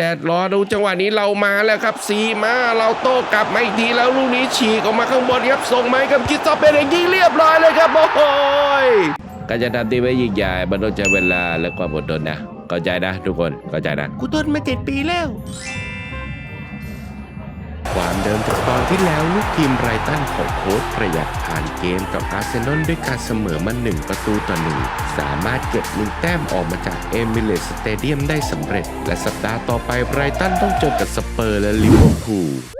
แดดร้อนดูจังหวะนี้เรามาแล้วครับสีมาเราโต้กลับมาอีกทีแล้วลูกนี้ฉีกออกมาข้างบนครับส่งมาให้กับคิดซอเป็นอย่างยิงเรียบร้อยเลยครับโอ้ยการจะทำทีไว้ยิ่งใหญ่มันต้องใช้เวลาและความอดทนนะเข้าใจนะทุกคนเข้าใจนะกูทนมาเจ็ดปีแล้ว ความเดิมจากตอนที่แล้วลูกทีมไรตันของโค้ชประหยัดผ่านเกมกับอาร์เซนอลด้วยการเสมอมาหนึ่งประตูต่อหนึ่งสามารถเก็บหนึ่งแต้มออกมาจากเอมิเรตสเตเดียมได้สำเร็จ และสัปดาห์ต่อไปไรตันต้องเจอกับสเปอร์และลิเวอร์พูล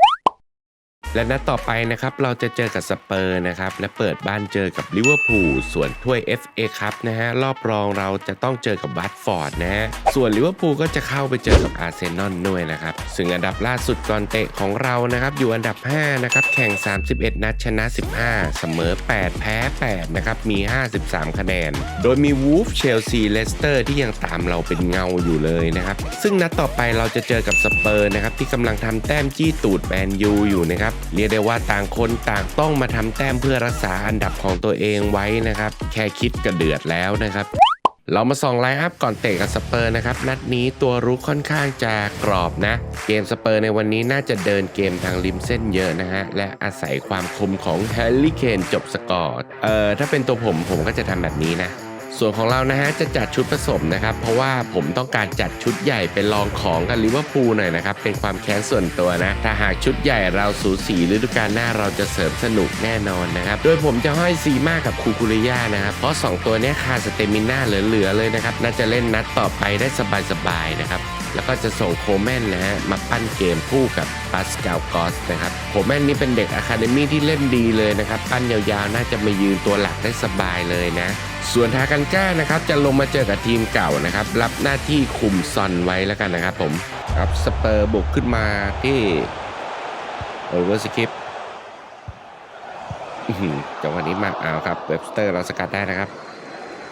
และนัดต่อไปนะครับเราจะเจอกับสเปอร์นะครับและเปิดบ้านเจอกับลิเวอร์พูลส่วนถ้วย FA ครับนะฮะรอบรองเราจะต้องเจอกับวัตฟอร์ดนะฮะส่วนลิเวอร์พูลก็จะเข้าไปเจอกับอาร์เซนอลด้วยนะครับซึ่งอันดับล่าสุดก่อนเตะของเรานะครับอยู่อันดับ 5 นะครับ แข่ง 31 นัดชนะ 15 เสมอ 8 แพ้ 8 นะครับ มี 53 คะแนน โดยมีวูฟเชลซีเลสเตอร์ที่ยังตามเราเป็นเงาอยู่เลยนะครับ ซึ่งนัดต่อไปเราจะเจอกับสเปอร์นะครับที่กำลังทำแต้มจี้ตูดแมนยูอยู่นะครับเรียกได้ว่าต่างคนต่างต้องมาทำแต้มเพื่อรักษาอันดับของตัวเองไว้นะครับ แค่คิดก็เดือดแล้วนะครับเรามาส่องไลน์อัพก่อนเตะกับสเปอร์นะครับ นัดนี้ตัวรุกค่อนข้างจะกรอบนะ เกมสเปอร์ในวันนี้น่าจะเดินเกมทางริมเส้นเยอะนะฮะ และอาศัยความคมของแฮร์รี่เคนจบสกอร์เอ่อถ้าเป็นตัวผมผมก็จะทำแบบนี้นะ ส่วนของเรานะฮะจะจัดชุดผสมนะครับ เพราะว่าผมต้องการจัดชุดใหญ่เป็นรองของกับลิเวอร์พูลหน่อยนะครับ เป็นความแค้นส่วนตัวนะ ถ้าหากชุดใหญ่เราสูสีฤดูกาลหน้าเราจะเสริมสนุกแน่นอนนะครับ โดยผมจะห้อยซีมากับคูคุริยานะครับ เพราะ 2 ตัวนี้คาสเตมิน่าเหลือๆเลยนะครับ น่าจะเล่นนัดต่อไปได้สบายๆนะครับ แล้วก็จะส่งโคแมนนะฮะมาปั้นเกมคู่กับปาสกาลกอสนะครับโคแมนนี่เป็นเด็กอะคาเดมี่ที่เล่นดีเลยนะครับ ปั้นยาวๆ น่าจะมายืนตัวหลักได้สบายเลยนะ ส่วนทากันก้านะครับจะลงมาเจอกับทีมเก่านะครับ รับหน้าที่คุมซอนไว้แล้วกันนะครับผมครับสเปอร์บุกขึ้นมาที่โอเวอร์สกิปจังหวะนี้มาเอาครับเว็บสเตอร์เราสกัดได้นะครับ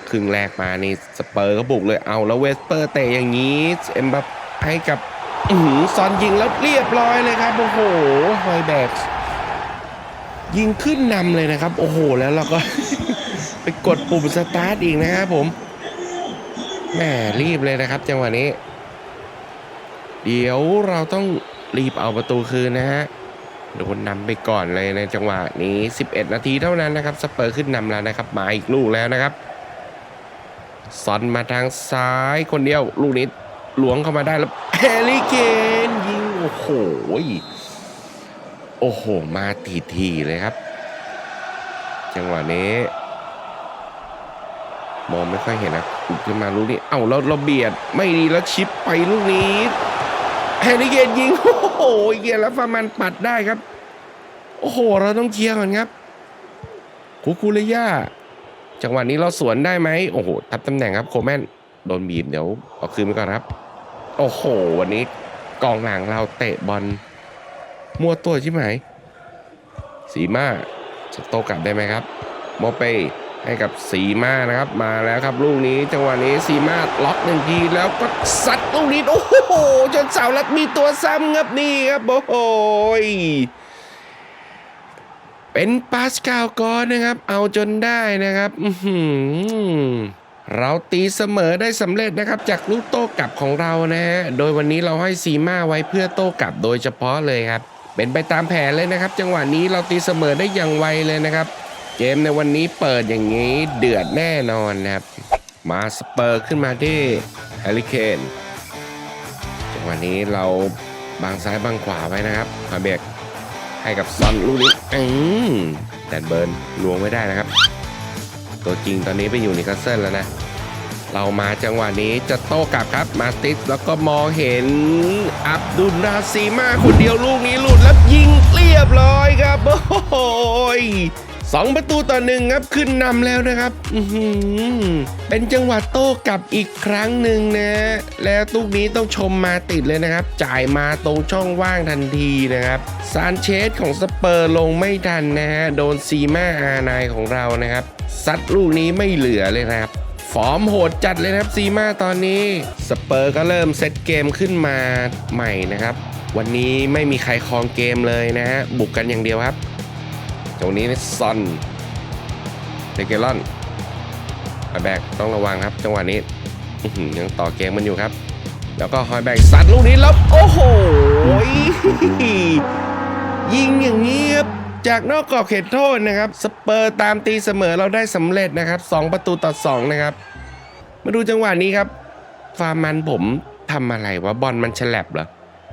ครึ่งแรกมานี่สเปอร์ก็บุกเลยเอาแล้วเวสเปอร์เตะอย่างนี้เอ็มบัป ให้กับอื้อซอนยิงแล้วเรียบร้อยเลยครับ โอ้โหฮอยแบกยิงขึ้นนำเลยนะครับ โอ้โห แล้วเราก็ ไปกดปุ่มสตาร์ทอีกนะครับผมแหม่รีบเลยนะครับ จังหวะนี้ เดี๋ยวเราต้องรีบเอาประตูคืนนะฮะโดนนำไปก่อนเลยในจังหวะนี้ 11 นาทีเท่านั้นนะครับ สเปอร์ขึ้นนำแล้วนะครับ มาอีกลูกแล้วนะครับซอนมาทางซ้ายคนเดียว ลูกนี้ หลวงเข้ามาได้แล้วแฮร์รี่เคนยิง โอ้โห โอ้โห มาทีทีเลยครับ จังหวะนี้ มองไม่ค่อยเห็นนะอุขึ้นมาลูกนี้ เอ้าเราเราเบียดไม่ดีแล้วชิปไปลูกนี้แฮร์รี่เคนยิง โอ้โหเกียร์แล้วฟามันปัดได้ครับ โอ้โห เราต้องเคลียร์ก่อนครับคูคูเลย่าจังหวะนี้เราสวนได้ไหมโอ้โหทับตำแหน่งครับโคแมนโดนบีบเดี๋ยวเอาคืนไปก่อนครับ อ้โห วันนี้กองหลังเราเตะบอลมั่วตัวใช่ไหม สีมาจะโตกลับได้ไหมครับโมเป้ให้กับสีมานะครับ มาแล้วครับลูกนี้จังหวะนี้สีมาล็อกหนึ่งทีแล้วก็ซัดลูกนี้โอ้โหจนเสาแล้วมีตัวซ้ำครับนี่ครับโอ้โหเป็นปาสกาลกอนนะครับ เอาจนได้นะครับ อื้อหือ เราตีเสมอได้สำเร็จนะครับจากลูกโต้กลับของเรานะฮะโดยวันนี้เราให้ซีมาไว้เพื่อโต้กลับโดยเฉพาะเลยครับ เป็นไปตามแผนเลยนะครับ จังหวะนี้เราตีเสมอได้อย่างไวเลยนะครับ เกมในวันนี้เปิดอย่างนี้เดือดแน่นอนนะครับ มาสเปอร์ขึ้นมาที่แฮร์รี่เคนจังหวะนี้เราบางซ้ายบางขวาไว้นะครับมาเบกให้กับซอนลูกนี้อืมแดนเบิร์นลวงไม่ได้นะครับ ตัวจริงตอนนี้ไปอยู่นิคาสเซิลแล้วนะ เรามาจังหวะนี้จะโต้กลับครับมาติสแล้วก็มองเห็นอับดุลราซีมาคนเดียวลูกนี้หลุดแล้วยิงเรียบร้อยครับ โอ้โหยสองประตูต่อหนึ่งครับขึ้นนำแล้วนะครับเป็นจังหวะโต้กลับอีกครั้งหนึ่งนะ แล้วลูกนี้ต้องชมมาติดเลยนะครับ จ่ายมาตรงช่องว่างทันทีนะครับ ซานเชสของสเปอร์ลงไม่ทันนะฮะ โดนซีมาอานายของเรานะครับ ซัดลูกนี้ไม่เหลือเลยนะครับ ฟอร์มโหดจัดเลยครับซีมาตอนนี้สเปอร์ก็เริ่มเซตเกมขึ้นมาใหม่นะครับ วันนี้ไม่มีใครครองเกมเลยนะฮะบุกกันอย่างเดียวครับตรงนี้นี่ซอนเดเกลอนอแบกต้องระวังครับ จังหวะนี้ยังต่อเกมมันอยู่ครับแแล้วก็ฮอยแบกซัดลูกนี้แล้ว โอ้โหยิงอย่างนี้ครับ จากนอกกรอบเขตโทษนะครับสเปอร์ตามตีเสมอเราได้สำเร็จนะครับ 2 ประตูต่อ 2 นะครับ มาดูจังหวะนี้ครับฟาร์มันผมทำอะไรวะบอลมันฉลับเหรอ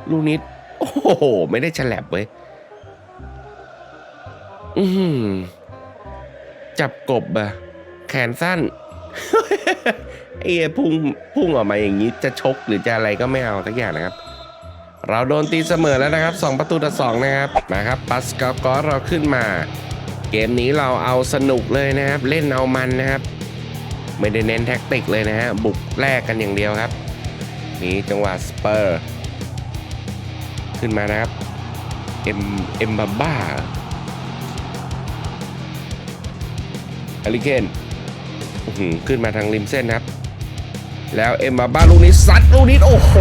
ลูกนี้โอ้โห ไม่ได้ฉลับเว้ยอือหือจับกบอะแขนสั้นไอ้พุ่งพุ่งออกมาอย่างนี้จะชกหรือจะอะไรก็ไม่เอาทักอย่างนะครับ เราโดนตีเสมอแล้วนะครับ 2 ประตูต่อ2นะครับนะครับปัสกากอสเราขึ้นมา เกมนี้เราเอาสนุกเลยนะครับ เล่นเอามันนะครับ ไม่ได้เน้นแท็กติกเลยนะฮะบุกแลกกันอย่างเดียวครับนี่จังหวะสเปอร์ ขึ้นมานะครับเอ็มเอ็มบาบ้าอาริเคนขึ้นมาทางริมเส้นครับ แล้วเอ็มบาบ้าลูกนี้ซัดลูกนี้โอ้โห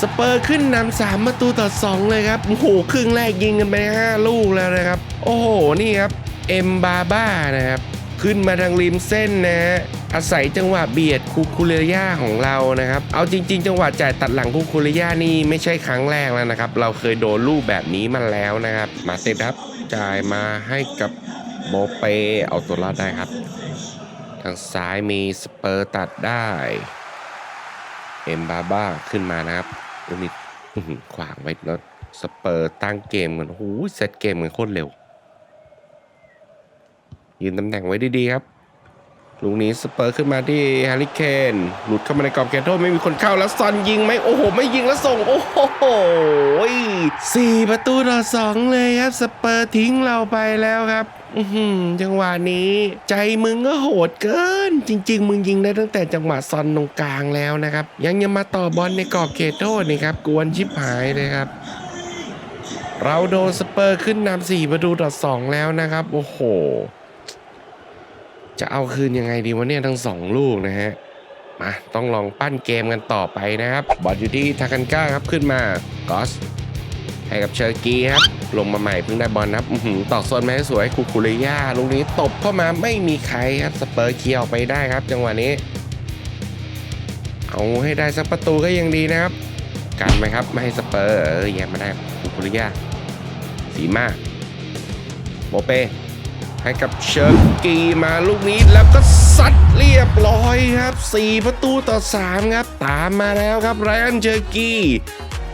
สเปอร์ขึ้นนำสามประตูต่อสองเลยครับโอ้โหครึ่งแรกยิงกันไปห้าลูกแล้วนะครับ โอ้โห นี่ครับ เอ็มบาบ้านะครับ ขึ้นมาทางริมเส้นนะฮะอาศัยจังหวะเบียดคูคูเรยาของเรานะครับ เอาจริง ๆ จังหวะจ่ายตัดหลังคูคูเรย่านี่ไม่ใช่ครั้งแรกแล้วนะครับ เราเคยโดนลูกแบบนี้มาแล้วนะครับ มาเต็ดครับ จ่ายมาให้กับโบเปเอาตัวรอดได้ครับ ทางซ้ายมีสเปอร์ตัดได้ เอ็มบาบ้าขึ้นมานะครับลูกนี้ขวางไว้แล้วสเปอร์ตั้งเกมกันโอ้โหเซตเกมเหมือนโคตรเร็ว ยืนตำแหน่งไว้ดีๆครับ ลูกนี้สเปอร์ขึ้นมาที่แฮร์รี่เคนหลุดเข้ามาในกรอบเขตโทษไม่มีคนเข้าแล้วซอนยิงไหมโอ้โห ไม่ยิงแล้วส่ง โอ้โหสี่ประตูต่อสองเลยครับ สเปอร์ทิ้งเราไปแล้วครับจังหวะนี้ ใจมึงก็โหดเกิน จริง ๆ มึงยิงได้ตั้งแต่จังหวะซอนตรงกลางแล้วนะครับ ยังยังมาต่อบอลในกรอบเขตโทษนี่ครับ กวนชิบหายเลยครับเราโดนสเปอร์ขึ้นนำสี่ประตูต่อสองแล้วนะครับ โอ้โห จะเอาคืนยังไงดีวะเนี่ยทั้งสองลูกนะฮะมาต้องลองปั้นเกมกันต่อไปนะครับ บอลอยู่ที่ทากันก้าครับขึ้นมากอสให้กับเชอร์กีครับ ลงมาใหม่เพิ่งได้บอลครับอื้อหือตอกโซนมาให้สวยคูคูริยาลูกนี้ตบเข้ามาไม่มีใครครับสเปอร์เคียร์ออกไปได้ครับ จังหวะนี้ เอาให้ได้สักประตูก็ยังดีนะครับกันไหมครับ ไม่ให้สเปอร์เออแย่มาได้คูคูริยาสีมาโบเป้ ให้กับเชอร์กีมาลูกนี้แล้วก็ซัดเรียบร้อยครับ 4 ประตูต่อ 3 ครับ ตามมาแล้วครับไรอันเชอร์กี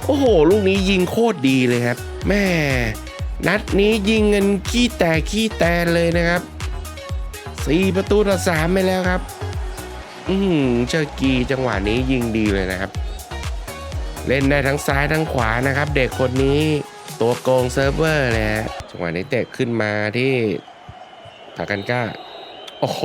โอ้โห ลูกนี้ยิงโคตรดีเลยครับ แม่นัดนี้ยิงเงินขี้แตกขี้แตนเลยนะครับ 4 ประตูต่อ 3 ไปแล้วครับ อืมเชอร์กีจังหวะนี้ยิงดีเลยนะครับ เล่นได้ทั้งซ้ายทั้งขวานะครับ เด็กคนนี้ตัวโกงเซิร์ฟเวอร์เลยฮะจังหวะนี้เตะขึ้นมาที่ ผากันก้า โอ้โห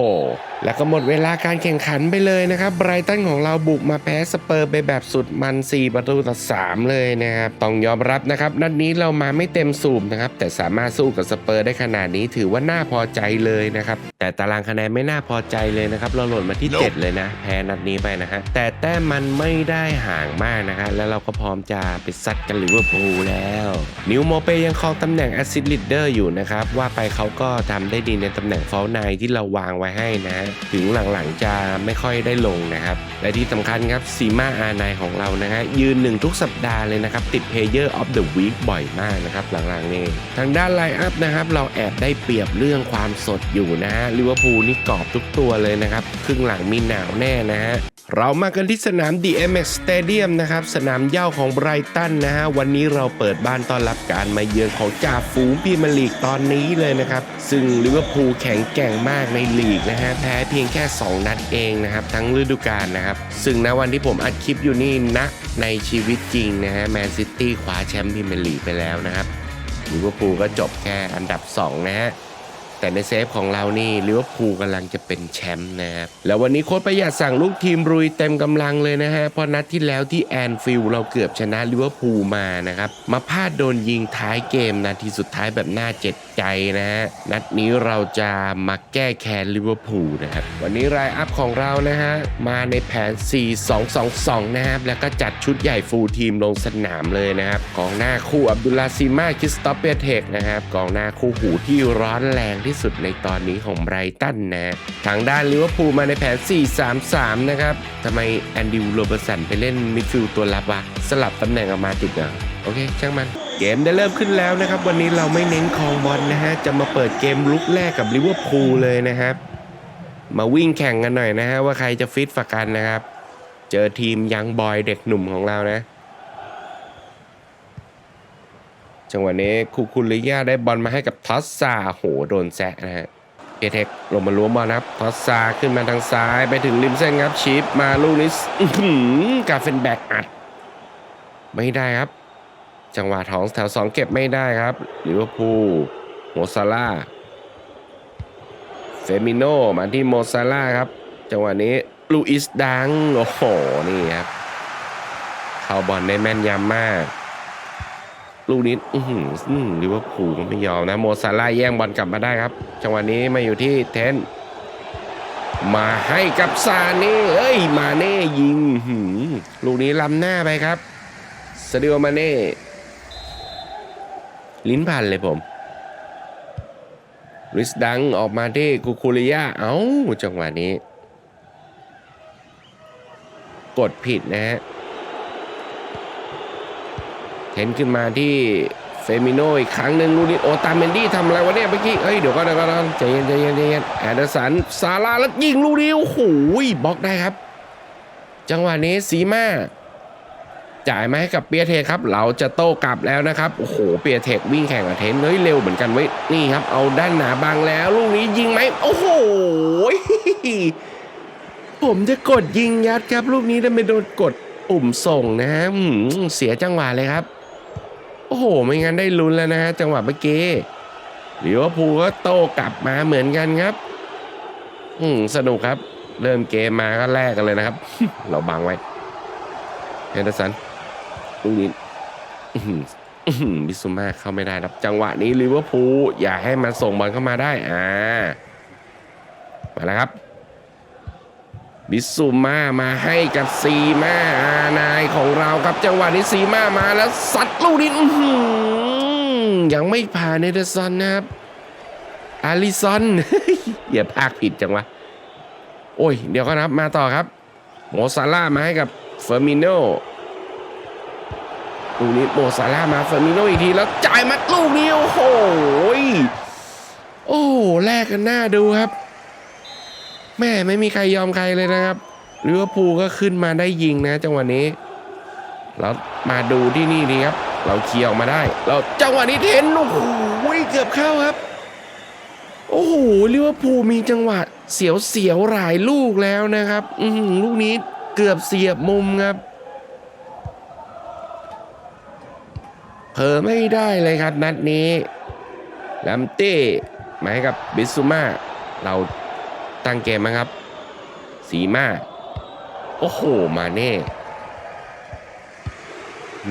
แล้วก็หมดเวลาการแข่งขันไปเลยนะครับ ไบรตันของเราบุกมาแพ้สเปอร์ไปแบบสุดมัน 4 ประตูต่อ 3 เลยนะครับ ต้องยอมรับนะครับ นัดนี้เรามาไม่เต็มสูบนะครับ แต่สามารถสู้กับสเปอร์ได้ขนาดนี้ถือว่าน่าพอใจเลยนะครับ แต่ตารางคะแนนไม่น่าพอใจเลยนะครับ เราหล่นมาที่ 7 เลยนะ แพ้นัดนี้ไปนะฮะ แต่แต้มมันไม่ได้ห่างมากนะฮะ แล้วเราก็พร้อมจะไปซัดกันลิเวอร์พูลแล้ว นิวโมเปยังครองตำแหน่งแอสซิสต์ลีดเดอร์อยู่นะครับ ว่าไปเขาก็ทำได้ดีในตำแหน่งฟอลไนที่เราวางไว้ให้นะถึงหลังๆจะไม่ค่อยได้ลงนะครับ และที่สำคัญครับซีมาอาไนของเรานะฮะยืนหนึ่งทุกสัปดาห์เลยนะครับ ติด Player of the Week บ่อยมากนะครับ หลังๆนี่ทางด้านไลน์อัพนะครับ เราแอบได้เปรียบเรื่องความสดอยู่นะฮะลิเวอร์พูลนี่กรอบทุกตัวเลยนะครับ ครึ่งหลังมีหนาวแน่นะฮะเรามากันที่สนาม DMX Stadium นะครับ สนามเย้าของไบรตันนะฮะ วันนี้เราเปิดบ้านต้อนรับการมาเยือนของจ่าฝูงพีมียร์ลีกตอนนี้เลยนะครับ ซึ่งลิเวอร์พูลแข็งแกร่งมากในลีกนะฮะแพ้เพียงแค่ 2 นัดเองนะครับ ทั้งฤดูกาลนะครับ ซึ่งณวันที่ผมอัดคลิปอยู่นี่ณในชีวิตจริงนะฮะแมนซิตี้คว้าแชมป์พรีเมียร์ลีกไปแล้วนะครับลิเวอร์พูลก็จบแค่อันดับ 2 นะฮะแต่ในเซฟของเรานี่ลิเวอร์พูลกำลังจะเป็นแชมป์นะครับแล้ววันนี้โค้ชประหยัดสั่งลูกทีมรุยเต็มกำลังเลยนะฮะเพราะนัดที่แล้วที่แอนฟิลด์เราเกือบชนะลิเวอร์พูลมานะครับมาพลาดโดนยิงท้ายเกมนาทีสุดท้ายแบบหน่าเจ็บ ใจนะฮะ นัดนี้เราจะมาแก้แค้นลิเวอร์พูลนะครับ วันนี้รายอัพของเรานะฮะ มาในแผน 4-2-2-2 นะครับ แล้วก็จัดชุดใหญ่ฟูลทีมลงสนามเลยนะครับกองหน้าคู่อับดุลลาซิมาคิสตอฟเปียเทกนะครับกองหน้าคู่หูที่ร้อนแรงที่สุดในตอนนี้ของไบรตันนะทางด้านลิเวอร์พูลมาในแผน 4-3-3 นะครับทำไมแอนดิวโรเบอร์สันไปเล่นมิดฟิลด์ตัวรับวะสลับตำแหน่งกับมาติดเหรอโอเคช่างมัน เกมได้เริ่มขึ้นแล้วนะครับ วันนี้เราไม่เน้นคองบอลนะฮะ จะมาเปิดเกมลุกแรกกับลิเวอร์พูลเลยนะครับ มาวิ่งแข่งกันหน่อยนะฮะ ว่าใครจะฟิตฝักกันนะครับ เจอทีมยังบอยเด็กหนุ่มของเรานะ จังหวะนี้คูคุริยาได้บอลมาให้กับทอสซาโหโดนแซะนะฮะเอเทคลงมาล้วงบอลนะครับทอสซาขึ้นมาทางซ้ายไปถึงริมเส้นครับชิปมาลูกนี้อื้อหือกาเฟนแบกอัด ไม่ได้ครับ จังหวะท้องแถวสองเก็บไม่ได้ครับลิเวอร์พูลโมซาร่าเฟมิโนมาที่โมซาร่าครับ จังหวะนี้ลูอิสดัง โอ้โห นี่ครับ เข้าบอลได้แม่นยำมาก ลูกนี้อื้อหืออื้อหือลิเวอร์พูลก็ไม่ยอมนะ โมซาร่าแย่งบอลกลับมาได้ครับ จังหวะนี้มาอยู่ที่เทนมาให้กับซาเน่เอ้ย มาเน่ยิงลูกนี้ล้ำหน้าไปครับสเดียวมาเน่ ลิ้นพันเลยผมริสดังออกมาที่กูคูริยาเอ้าจังหวะนี้ กดผิดนะฮะเห็นขึ้นมาที่เฟมิโนอีกครั้งหนึ่งลูนี้โอตาเมนดี้ทำอะไรวะเนี่ยเมื่อกี้เฮ้ยเดี๋ยวก็เดี๋ยวก็ใจเย็นใจเย็นใจเย็นแอดเดอร์สันซาร่าแล้วยิงลูนี้โอ้โหบล็อกได้ครับ จังหวะนี้ซีมา จ่ายมาให้กับเปียเทคครับเราจะโต้กลับแล้วนะครับโอ้โหเปียเทควิ่งแข่งกับเทนเฮ้ยเร็วเหมือนกันเว้ยนี่ครับ เอาด้านหนาบังแล้วลูกนี้ยิงไหมโอ้โหผมจะกดยิงยัดครับ ลูกนี้แต่ไม่โดนกดปุ่มส่งนะฮะเสียจังหวะเลยครับ โอ้โห ไม่งั้นได้ลุ้นแล้วนะฮะจังหวะเมื่อกี้ลิเวอร์พูลก็โต้กลับมาเหมือนกันครับ อืมสนุกครับ เริ่มเกมมาก็แลกกันเลยนะครับ เราบังไว้ เฮนเดอร์สัน ลูกนี้บิสุมาเข้าไม่ได้ครับ จังหวะนี้ลิเวอร์พูลอย่าให้มันส่งบอลเข้ามาได้อ่ามาแล้วครับบิสุมามาให้กับซีมาอานายของเราครับจังหวะนี้ซีมามาแล้วสัดลูกนี้ยังไม่ผ่านเนเธอร์สันนะครับอาริซอนอย่าพากผิดจังวะโอ้ย เดี๋ยวก็นับมาต่อครับ โมซาร่ามาให้กับเฟอร์มิโน ลูกนี้โมซาร่ามาเฟอร์มิโนอีกทีแล้วจ่ายมาลูกนี้ โอ้โห โอ้แลกกันหน้าดูครับ แม่ไม่มีใครยอมใครเลยนะครับลิเวอร์พูลก็ขึ้นมาได้ยิงนะจังหวะนี้เรามาดูที่นี่ดีครับ เราเคลียร์ออกมาได้ เราจังหวะนี้เทนโอ้โหเกือบเข้าครับ โอ้โหลิเวอร์พูลมีจังหวะเสียวเสียวหลายลูกแล้วนะครับ อืลูกนี้เกือบเสียบมุมครับ ผลอไม่ได้เลยครับนัดนี้ลัมเต้มาให้กับบิสซูมาเราตั้งเกมนะครับ สีมาโอ้โห มาเน่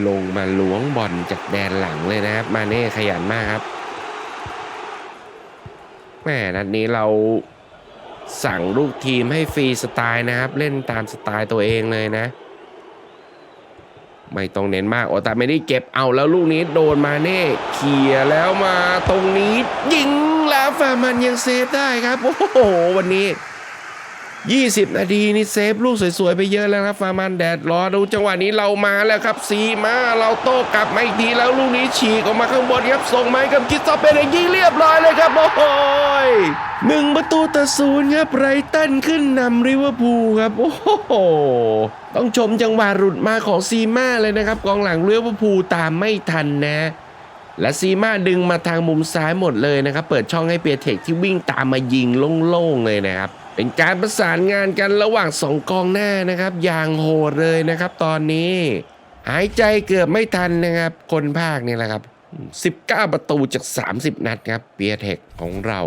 ลงมาล้วงบอลจากแดนหลังเลยนะครับ มาเน่ขยันมากครับแม่นัดนี้เราสั่งลูกทีมให้ฟรีสไตล์นะครับ เล่นตามสไตล์ตัวเองเลยนะ ไม่ต้องเน้นมากโอตาไม่ได้เก็บเอาแล้วลูกนี้โดนมาเน่เขี่ยแล้วมาตรงนี้ยิงแล้วฟามันยังเซฟได้ครับ โอ้โห วันนี้ 20 นาทีนี่เซฟลูกสวยๆไปเยอะแล้วครับฟามันแดดรอดูจังหวะนี้เรามาแล้วครับสีมาเราโต้กลับมาอีกทีแล้วลูกนี้ฉีกออกมาข้างบนครับส่งมาให้กับคิดซอเป็นองยิงเรียบร้อยเลยครับโอ้โหยหนึ่งประตูต่อศูนย์ครับไรตันขึ้นนำริเวอร์พูลครับโอ้โหต้องชมจังหวะหลุดมาของซีมาเลยนะครับกองหลังริเวอร์พูลตามไม่ทันนะ และซีมาดึงมาทางมุมซ้ายหมดเลยนะครับเปิดช่องให้เปียเทคที่วิ่งตามมายิงโล่งๆเลยนะครับ เป็นการประสานงานกันระหว่างสองกองหน้านะครับ อย่างโหดเลยนะครับ ตอนนี้ หายใจเกือบไม่ทันนะครับ คนภาคนี่แหละครับ 19 ประตูจาก 30 นัดครับเปียเทคของเรา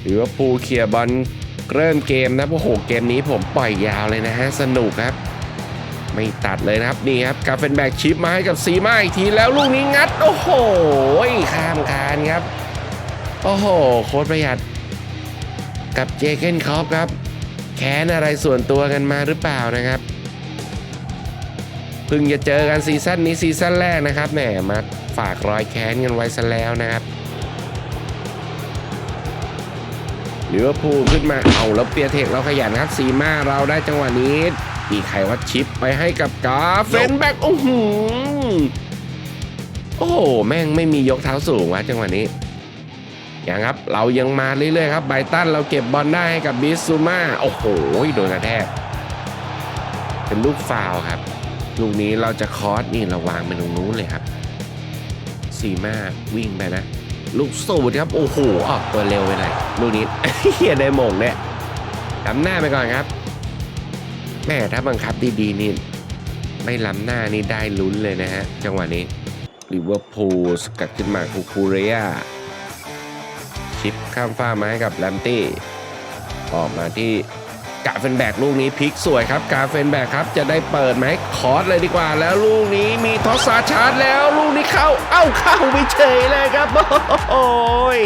หรือว่าพูเคลียร์บอลเริ่มเกมนะโอ้โหเกมนี้ผมปล่อยยาวเลยนะฮะสนุกครับ ไม่ตัดเลยนะครับนี่ครับกาเฟนแบกชิปมาให้กับซีมาอีกทีแล้วลูกนี้งัด โอ้โหข้ามคานครับ โอ้โห โคตรประหยัด กับเจเกนคอปครับ แค้นอะไรส่วนตัวกันมาหรือเปล่านะครับเพิ่งจะเจอกันซีซั่นนี้ซีซั่นแรกนะครับแหมมาฝากรอยแค้นกันไว้ซะแล้วนะครับลิเวอร์พูลขึ้นมาเอาแล้วเปียเทคเราขยันครับซีมาเราได้จังหวะนี้มีใครวัดชิปไปให้กับกาเฟนแบ็กโอ้โหโอ้โห แม่งไม่มียกเท้าสูงวะจังหวะนี้ ย่างครับเรายังมาเรื่อยๆครับไบตันเราเก็บบอลได้ให้กับบิสซูมาโอ้โหโดนกระแทกเป็นลูกฟาวครับลูกนี้เราจะคอสนี่เราวางไปตรงนู้นเลยครับซีมาวิ่งไปนะ ลูกสูดครับโอ้โหออกตัวเร็วไปหน่อยลูกนี้เฮียได้มงเนี่ยล้ำหน้าไปก่อนครับ แม่ถ้าบังคับดีๆนี่ไม่ล้ำหน้านี่ได้ลุ้นเลยนะฮะจังหวะนี้ลิเวอร์พูลสกัดขึ้นมาคูคูเรีย ชิปข้ามฟ้ามาให้กับแลมตี้ ออกมาที่กาเฟนแบกลูกนี้พลิกสวยครับ กาเฟนแบกครับจะได้เปิดไหมคอสเลยดีกว่า แล้วลูกนี้มีทอสซาชาร์จแล้วลูกนี้เข้า เอ้าเข้าไปเฉยเลยครับ โอ้ย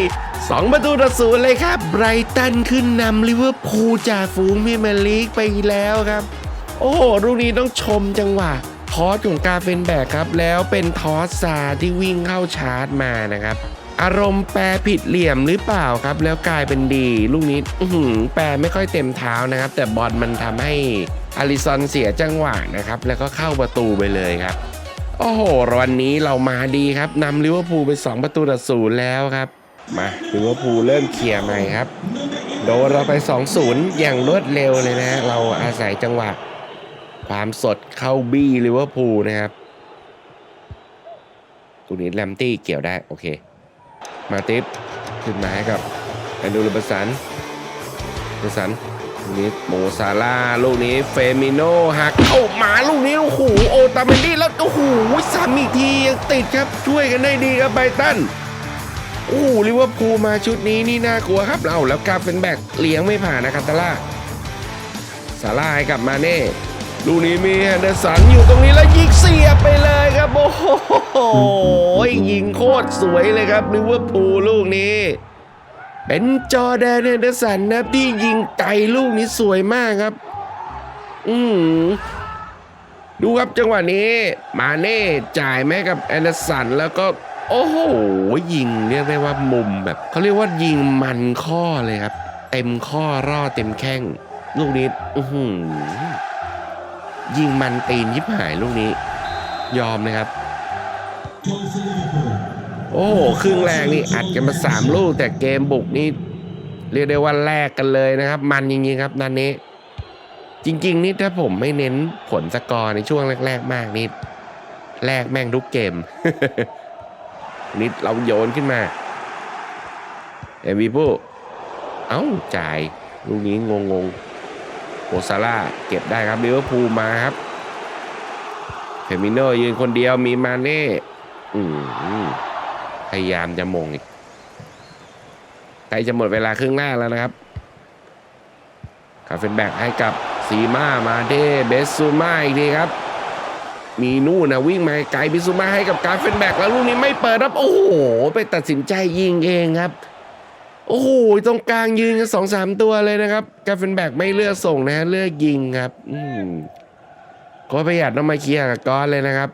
สองประตูต่อศูนย์เลยครับไบรตันขึ้นนำลิเวอร์พูลจากฝูงพีเมียร์ลีกไปแล้วครับ โอ้โหลูกนี้ต้องชมจังหวะทอสของกาเฟนแบกครับ แล้วเป็นทอสซาที่วิ่งเข้าชาร์จมานะครับ อารมณ์แปรผิดเหลี่ยมหรือเปล่าครับ แล้วกลายเป็นดี ลูกนี้แปรไม่ค่อยเต็มเท้านะครับ แต่บอลมันทำให้อาริซอนเสียจังหวะนะครับ แล้วก็เข้าประตูไปเลยครับ โอ้โหวันนี้เรามาดีครับนำลิเวอร์พูลไป 2 ประตูต่อศูนย์แล้วครับมาลิเวอร์พูลเริ่มเคลียร์ใหม่ครับ โดนเราไป 2-0 อย่างรวดเร็วเลยนะเราอาศัยจังหวะ ความสดเข้าบี้ลิเวอร์พูลนะครับตรงนี้แลมตี้เกี่ยวได้ โอเค มาติฟขึ้นมาให้กับแอนดูลเบสันเบสันนี้โมซาร่าลูกนี้เฟมิโนหักเข้ามาลูกนี้โอ้โหโอตาเมนดี้แล้วโอ้โหซ้ำอีกทียังติดครับช่วยกันได้ดีครับไบตันโอ้โหลิเวอร์พูลมาชุดนี้นี่น่ากลัวครับเราแล้วกาเป็นแบกเลี้ยงไม่ผ่านนะคาตาล่าซาร่าให้กับมาเน่ลูกนี้มีแฮนเดอร์สันอยู่ตรงนี้แล้วยิงเสียไปเลยครับโอ้โห ยิงโคตรสวยเลยครับลิเวอร์พูลลูกนี้ เป็นจอแดนแฮนเดอร์สันนะที่ยิงไกลลูกนี้สวยมากครับ อืมดูครับจังหวะนี้ มาเน่จ่ายแม่กับแอนเดอร์สันแล้วก็ โอ้โหยิงเรียกได้ว่ามุมแบบเขาเรียกว่ายิงมันข้อเลยครับ เต็มข้อร่อเต็มแข้ง ลูกนี้อือหือยิงมันตีนยิบหายลูกนี้ ยอมนะครับ โอ้โหครึ่งแรกนี่อัดกันมาสามลูก แต่เกมบุกนี่เรียกได้ว่าแลกกันเลยนะครับ มันจริงๆครับนันนี้ จริง ๆ นี่ถ้าผมไม่เน้นผลสกอร์ในช่วงแรก ๆ มากนี่แลกแม่งทุกเกม นิดเราโยนขึ้นมาเอวีพูเอ้าจ่ายลูกนี้งงงๆโอซาร่าเก็บได้ครับลิเวอร์พูลมาครับเฟมิโนยืนคนเดียวมีมาเน่ พยายามจะมงอีกใกล้จะหมดเวลาครึ่งแรกแล้วนะครับคาเฟนแบกให้กับซีมามาเดเบสซูมาอีกทีครับ มีนู่นนะวิ่งมาไกลบิซูมาให้กับกาเฟนแบกแล้วลูกนี้ไม่เปิดครับ โอ้โห ไปตัดสินใจยิงเองครับ โอ้โห ตรงกลางยืนกันสองสามตัวเลยนะครับ กาเฟนแบกไม่เลือกส่งนะฮะเลือกยิงครับ อืมก็ประหยัดต้องมาเคลียร์กับก้อนเลยนะครับ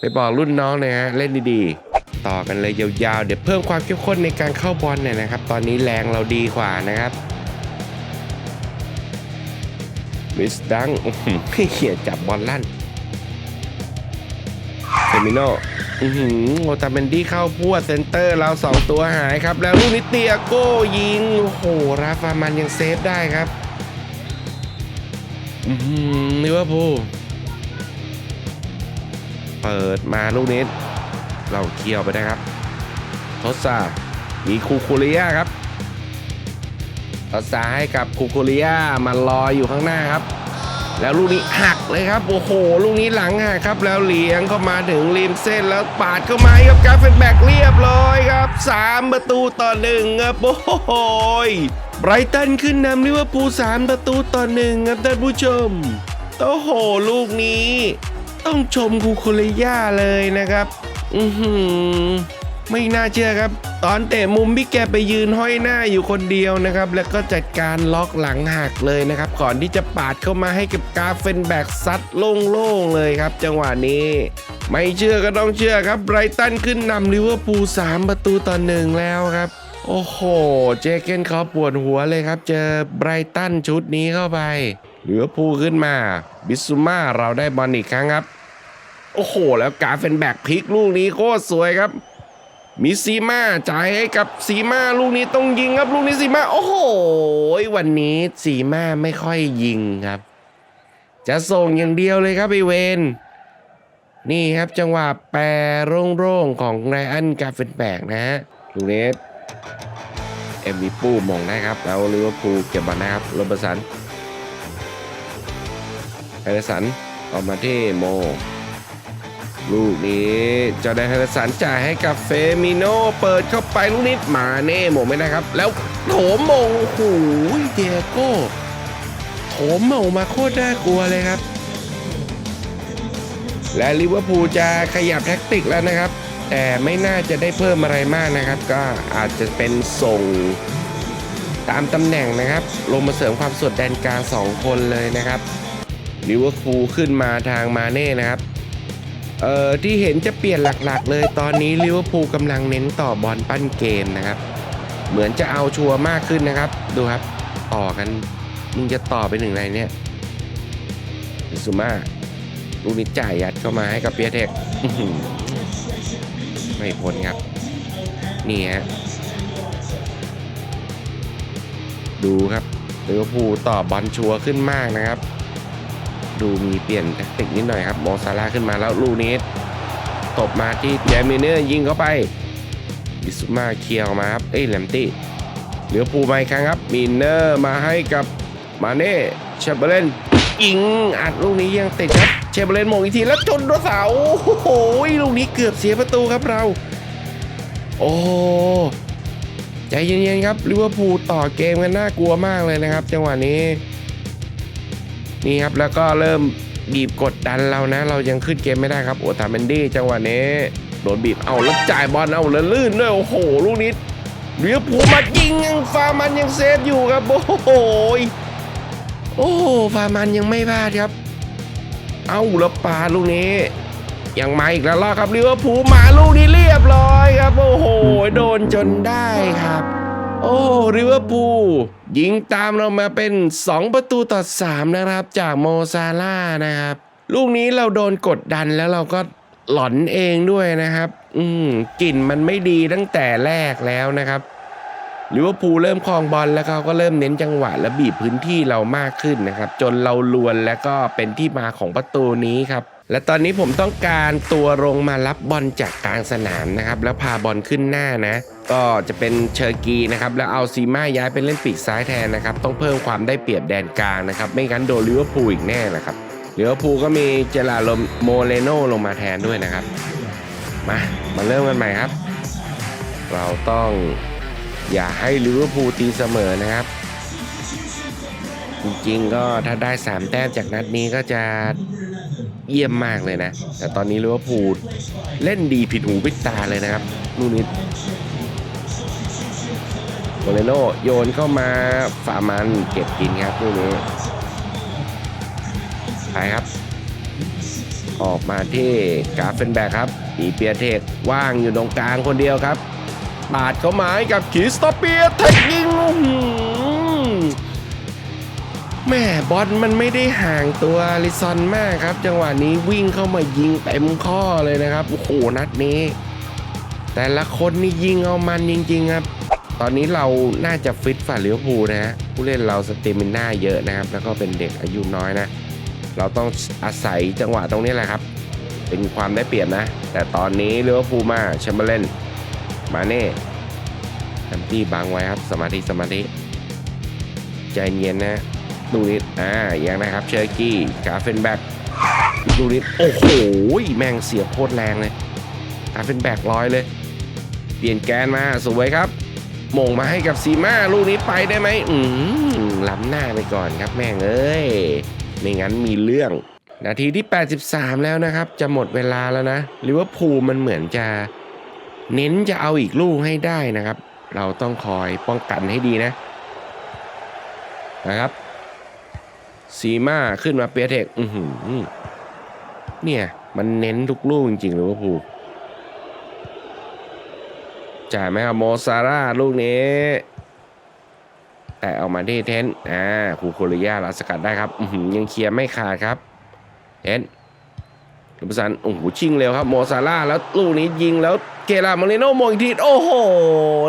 ไปบอกรุ่นน้องนะฮะเล่นดีๆ ต่อกันเลยยาวๆ เดี๋ยวเพิ่มความเข้มข้นในการเข้าบอลหน่อยนะครับ ตอนนี้แรงเราดีกว่านะครับวิสดังเขี่ยจับบอลลั่นเฟมิโนอือหือโอตาเบนดี้เข้าพวดเซนเตอร์เราสองตัวหายครับ แล้วลูกนี้เตียโก้ยิง โอ้โห ราฟามันยังเซฟได้ครับ อือหือลิเวอร์พูล เปิดมาลูกนี้เราเคี่ยวไปได้ครับทดสอบมีคูคูเลียครับทดสอบให้กับคูคูเลียมันลอยอยู่ข้างหน้าครับ แล้วลูกนี้หักเลยครับโอ้โหลูกนี้หลังหักครับ แล้วเลี้ยงเข้ามาถึงริมเส้นแล้วปาดเข้ามาครับกาฟเฟนแบกเรียบร้อยครับสามประตูต่อหนึ่งครับโอ้โหไบรตันขึ้นนำลิเวอร์พูลสามประตูต่อหนึ่งครับท่านผู้ชมโอ้โห ลูกนี้ ต้องชมคูโคเลย่าเลยนะครับ อือหือไม่น่าเชื่อครับ ตอนเตะมุมพี่แกไปยืนห้อยหน้าอยู่คนเดียวนะครับ แล้วก็จัดการล็อกหลังหักเลยนะครับ ก่อนที่จะปาดเข้ามาให้กับกาเฟนแบกซัดโล่งๆเลยครับ จังหวะนี้ ไม่เชื่อก็ต้องเชื่อครับไบรตันขึ้นนำลิเวอร์พูล3ประตูต่อหนึ่งแล้วครับ โอ้โห เจเกนเขาปวดหัวเลยครับ เจอไบรตันชุดนี้เข้าไป เหลือพูลขึ้นมา บิสซูมาเราได้บอลอีกครั้งครับ โอ้โห แล้วกาเฟนแบกพลิกลูกนี้โคตรสวยครับ มีซีมาจ่ายให้กับซีมาลูกนี้ต้องยิงครับลูกนี้ซีมาโอ้โห วันนี้ซีมาไม่ค่อยยิงครับ จะส่งอย่างเดียวเลยครับไอเวนนี่ครับจังหวะแปรโร่งๆของไรอันกาเฟนแบกนะฮะลูกนี้เอ็มวีปูมองได้ครับ แล้วลิเวอร์พูลเก็บบอลนะครับโรเบสัน ไฮเดอร์สันออกมาที่โม ลูกนี้จอร์แดนเฮเดอร์สันจ่ายให้กับเฟมิโนเปิดเข้าไปลูกนี้มาเน่หมไม่ได้ครับ แล้วโถมโอ้โหเดียโก้โถมมมาโคตรน่ากลัวเลยครับ และลิเวอร์พูลจะขยับแท็กติกแล้วนะครับ แต่ไม่น่าจะได้เพิ่มอะไรมากนะครับ ก็อาจจะเป็นส่งตามตำแหน่งนะครับ ลงมาเสริมความสดแดนกลางสองคนเลยนะครับ ลิเวอร์พูลขึ้นมาทางมาเน่นะครับเอ่อที่เห็นจะเปลี่ยนหลักๆ เลยตอนนี้ลิเวอร์พูลกำลังเน้นต่อบอลปั้นเกมนะครับ เหมือนจะเอาชัวร์มากขึ้นนะครับ ดูครับต่อกันมึงจะต่อไปหนึ่งไรเนี่ยมิซูมาลูกนี้จ่ายยัดเข้ามาให้กับเปียเทคอื้อหือไม่พ้นครับ นี่ฮะดูครับลิเวอร์พูลต่อบอลชัวร์ขึ้นมากนะครับ ดูมีเปลี่ยนแทคติกนิดหน่อยครับโมซาร่าขึ้นมาแล้วลูกนี้ตบมาที่แจมิเนอร์ยิงเข้าไปบิสุมาเคลียร์ออกมาครับเอ้ยแลมตี้เหลือพูลมครั้งครับมินเนอร์มาให้กับมาเน่เชเบเลนยิงอัดลูกนี้ยังติดครับเชเบเลนโมงอีกทีแล้วชนตัวเสาโอ้โหลูกนี้เกือบเสียประตูครับเรา โอ้ใจเย็นๆครับลิเวอร์พูลต่อเกมกันน่ากลัวมากเลยนะครับ จังหวะนี้ นี่ครับแล้วก็เริ่มบีบกดดันเรานะ เรายังขึ้นเกมไม่ได้ครับโอตาเมนดี้จังหวะนี้โดนบีบเอาแล้วจ่ายบอลเอาแล้วลื่นด้วยโอ้โหลูกนี้เรียวผูลมายิงยังฟาร์มันยังเซฟอยู่ครับโอ้โหโอ้ฟาร์มันยังไม่พลาดครับ เอาแล้วปาลูกนี้ยังมาอีกแล้วรอครับลิเวอร์พูลมาลูกนี้เรียบร้อยครับ โอ้โห โดนจนได้ครับ โอ้ริเวอร์พูล ยิงตามเรามาเป็น 2 ประตูต่อ 3 นะครับ จากโมซาร่านะครับ ลูกนี้เราโดนกดดันแล้วเราก็หลอนเองด้วยนะครับ อืมกลิ่นมันไม่ดีตั้งแต่แรกแล้วนะครับลิเวอร์พูลเริ่มครองบอลแล้วเขาก็เริ่มเน้นจังหวะและบีบพื้นที่เรามากขึ้นนะครับ จนเราลวนแล้วก็เป็นที่มาของประตูนี้ครับ และตอนนี้ผมต้องการตัวลงมารับบอลจากกลางสนามนะครับ แล้วพาบอลขึ้นหน้านะ ก็จะเป็นเชอร์กีนะครับ แล้วเอาซีมาย้ายไปเล่นปีกซ้ายแทนนะครับ ต้องเพิ่มความได้เปรียบแดนกลางนะครับ ไม่งั้นโดนลิเวอร์พูลอีกแน่นะครับลิเวอร์พูลก็มีเจลาโลโมเลโนลงมาแทนด้วยนะครับ มา มาเริ่มกันใหม่ครับ เราต้องอย่าให้ลิเวอร์พูลตีเสมอนะครับ จริงๆ ก็ถ้าได้ 3 แต้มจากนัดนี้ก็จะเยี่ยมมากเลยนะ แต่ตอนนี้ลิเวอร์พูลเล่นดีผิดหูผิดตาเลยนะครับลูนี้โมเรโนโยนเข้ามาฝามันเก็บกินครับลูกนี้ไปครับ ออกมาที่กาฟเฟนแบกครับมีเปียเทกว่างอยู่ตรงกลางคนเดียวครับปาดเข้ามาให้กับคิสตอเปียเทคยิง แม่บอลมันไม่ได้ห่างตัวลิซอนมากครับ จังหวะนี้วิ่งเข้ามายิงเต็มข้อเลยนะครับโอ้โหนัดนี้ แต่ละคนนี่ยิงเอามันจริงๆครับ ตอนนี้เราน่าจะฟิตฝ่าเลิเวอร์พูนะฮะผู้เล่นเราสเตมิน่าเยอะนะครับ แล้วก็เป็นเด็กอายุน้อยนะ เราต้องอาศัยจังหวะตรงนี้แหละครับ เป็นความได้เปรียบนะ แต่ตอนนี้เลิเวอร์พูมาแชมเบอร์เลนมาเน่แอมตี้บังไว้ครับสมาธิสมาธิใจเย็นนะ ดูนิดอ่าอย่างนะครับเชอร์กี้กาเฟนแบ็กดูนิดโอ้โหแม่งเสียโคตรแรงเลยกาเฟนแบ็กร้อยเลย เปลี่ยนแกนมาสวยครับมงมาให้กับซีมาลูกนี้ไปได้ไหมอืมล้ำหน้าไปก่อนครับแม่งเอ้ยไม่งั้นมีเรื่อง นาทีที่ 83 แล้วนะครับ จะหมดเวลาแล้วนะลิเวอร์พูลมันเหมือนจะเน้นจะเอาอีกลูกให้ได้นะครับ เราต้องคอยป้องกันให้ดีนะนะครับ ซีมาขึ้นมาเปียเทคอือหือเนี่ย มันเน้นทุกลูกจริงๆลิเวอร์พูลจ่ายไหมครับโมซาร่าลูกนี้ แต่เอามาที่เทนอ่าคูโคลิยาลาสกัดได้ครับอือหือยังเคลียร์ไม่ขาดครับ เทน ลูกสันโอ้โหชิงเร็วครับโมซาร่าแล้วลูกนี้ยิงแล้วเกลามาริโนมงอีกทีโอ้โห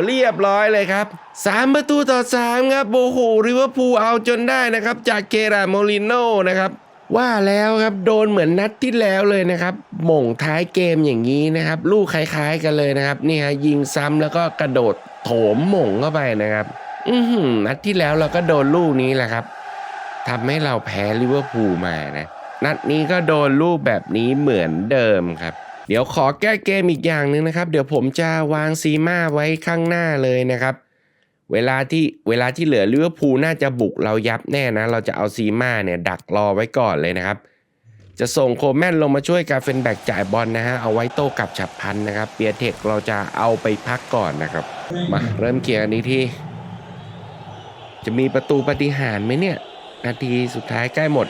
เรียบร้อยเลยครับสามประตูต่อสามครับโอ้โหริเวอร์พูลเอาจนได้นะครับ จากเกราโมริโนนะครับว่าแล้วครับโดนเหมือนนัดที่แล้วเลยนะครับหม่งท้ายเกมอย่างนี้นะครับ ลูกคล้ายๆกันเลยนะครับนี่ฮะยิงซ้ำแล้วก็กระโดดโถมหม่งเข้าไปนะครับ อือนัดที่แล้วเราก็โดนลูกนี้แหละครับทำให้เราแพ้ลิเวอร์พูลมานะ นัดนี้ก็โดนลูกแบบนี้เหมือนเดิมครับ เดี๋ยวขอแก้เกมอีกอย่างหนึ่งนะครับ เดี๋ยวผมจะวางซีมาไว้ข้างหน้าเลยนะครับ เวลาที่เวลาที่เหลือลิเวอร์พูลน่าจะบุกเรายับแน่นะ เราจะเอาซีมาเนี่ยดักรอไว้ก่อนเลยนะครับ จะส่งโคแมนลงมาช่วยกาเฟนแบกจ่ายบอลนะฮะเอาไว้โต้กลับฉับพันนะครับเปียเทคเราจะเอาไปพักก่อนนะครับ มาเริ่มเกียร์กันนี้ที่ จะมีประตูปฏิหารไหมเนี่ย นาทีสุดท้ายใกล้หมด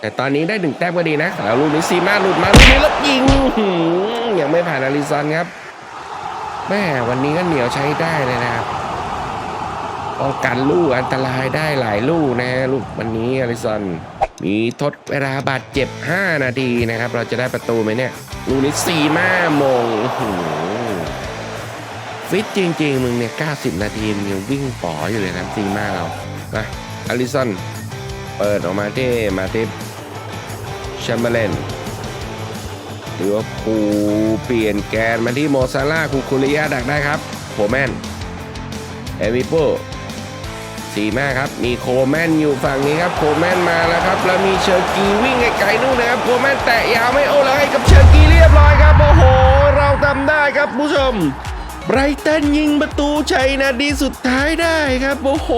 แต่ตอนนี้ได้หนึ่งแต้มก็ดีนะแล้วลูกนี้ซีมาหลุดมาลูกนี้แล้วยิงยังไม่ผ่านอาริซอนครับแม่วันนี้ก็เหนียวใช้ได้เลยนะครับป้องกันลูกอันตรายได้หลายลูกนะลูกวันนี้อาริซอนมีทดเวลาบาดเจ็บ 5 นาทีนะครับ เราจะได้ประตูไหมเนี่ยลูกนี้ซีมามงฟิตจริง ๆ มึงเนี่ย 90 นาทีมึงยังวิ่งป๋ออยู่เลยนะซีมาเรานะอาริซอนเปิดออกมาที่มาที่แชมเบอร์เลนหรือว่าปูเปลี่ยนแกนมาที่โมซาร่าคูคูริยาดักได้ครับโคแมนเอมิโปสีแม่ครับ มีโคแมนอยู่ฝั่งนี้ครับ โคแมนมาแล้วครับ แล้วมีเชอร์กีวิ่งไกลๆนู่นนะครับ โคแมนแตะยาวไม่โอ้แล้วให้กับเชอร์กีเรียบร้อยครับ โอ้โห เราทำได้ครับผู้ชม ไบรตันยิงประตูชัยนาทีสุดท้ายได้ครับ โอ้โห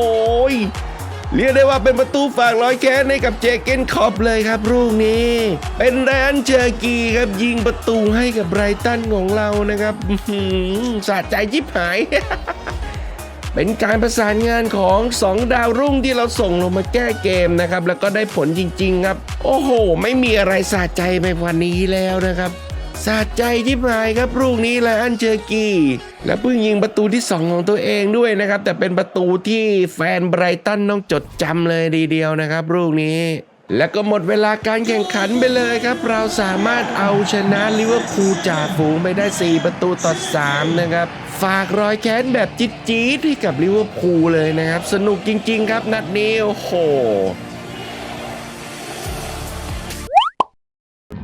เรียกได้ว่าเป็นประตูฝากร้อยแค้นให้กับเจเกนคอปเลยครับลูกนี้ เป็นแรนเชอร์กีครับยิงประตูให้กับไบรตันของเรานะครับสะใจยิบหายเป็นการประสานงานของ 2 ดาวรุ่งที่เราส่งลงมาแก้เกมนะครับ แล้วก็ได้ผลจริง ๆ ครับ โอ้โห ไม่มีอะไรสะใจไปกว่านี้แล้วนะครับ สะใจยิบหายครับลูกนี้แลอันเชอร์กีและเพิ่งยิงประตูที่ 2 ของตัวเองด้วยนะครับ แต่เป็นประตูที่แฟนไบรตันต้องจดจำเลยดีเดียวนะครับลูกนี้ แล้วก็หมดเวลาการแข่งขันไปเลยครับ เราสามารถเอาชนะลิเวอร์พูลจ่าฝูงไปได้ 4 ประตูต่อ 3 นะครับ ฝากรอยแค้นแบบจี๊ดๆให้กับลิเวอร์พูลเลยนะครับ สนุกจริง ๆ ครับนัดนี้โอ้โห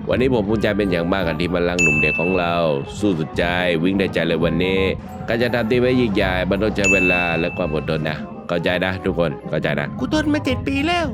วันนี้ผมภูมิใจเป็นอย่างมากกับทีมพลังหนุ่มเด็กของเรา สู้สุดใจวิ่งได้ใจเลยวันนี้ก็จะทำทีมไว้ยิ่งใหญ่มันต้องใช้เวลาและความอดทนนะเข้าใจนะทุกคนเข้าใจนะกูทนมาเจ็ดปีแล้ว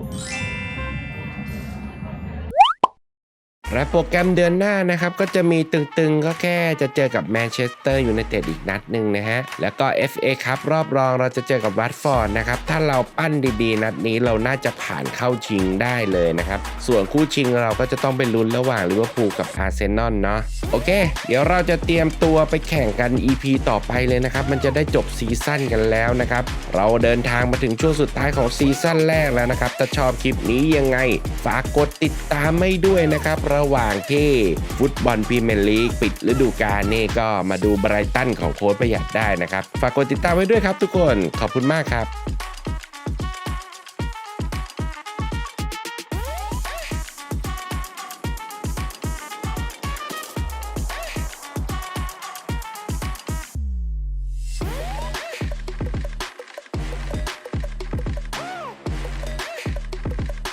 และโปรแกรมเดือนหน้านะครับ ก็จะมีตึงๆ ก็แค่จะเจอกับแมนเชสเตอร์ยูไนเต็ดอีกนัดหนึ่งนะฮะ แล้วก็ FA ครับรอบรองเราจะเจอกับวัตฟอร์ดนะครับ ถ้าเราปั้นดีๆ นัดนี้เราน่าจะผ่านเข้าชิงได้เลยนะครับ ส่วนคู่ชิงเราก็จะต้องไปลุ้นระหว่างลิเวอร์พูลกับอาร์เซนอลเนาะโอเค เดี๋ยวเราจะเตรียมตัวไปแข่งกัน EP ต่อไปเลยนะครับ มันจะได้จบซีซั่นกันแล้วนะครับ เราเดินทางมาถึงช่วงสุดท้ายของซีซั่นแรกแล้วนะครับถ้าชอบคลิปนี้ยังไงฝากกดติดตามไม่ด้วยนะครับเราระหว่างที่ฟุตบอลพรีเมียร์ลีกปิดฤดูกาลนี่ก็มาดูไบรตันของโค้ชประหยัดได้นะครับ ฝากกดติดตามไว้ด้วยครับทุกคนขอบคุณมากครับ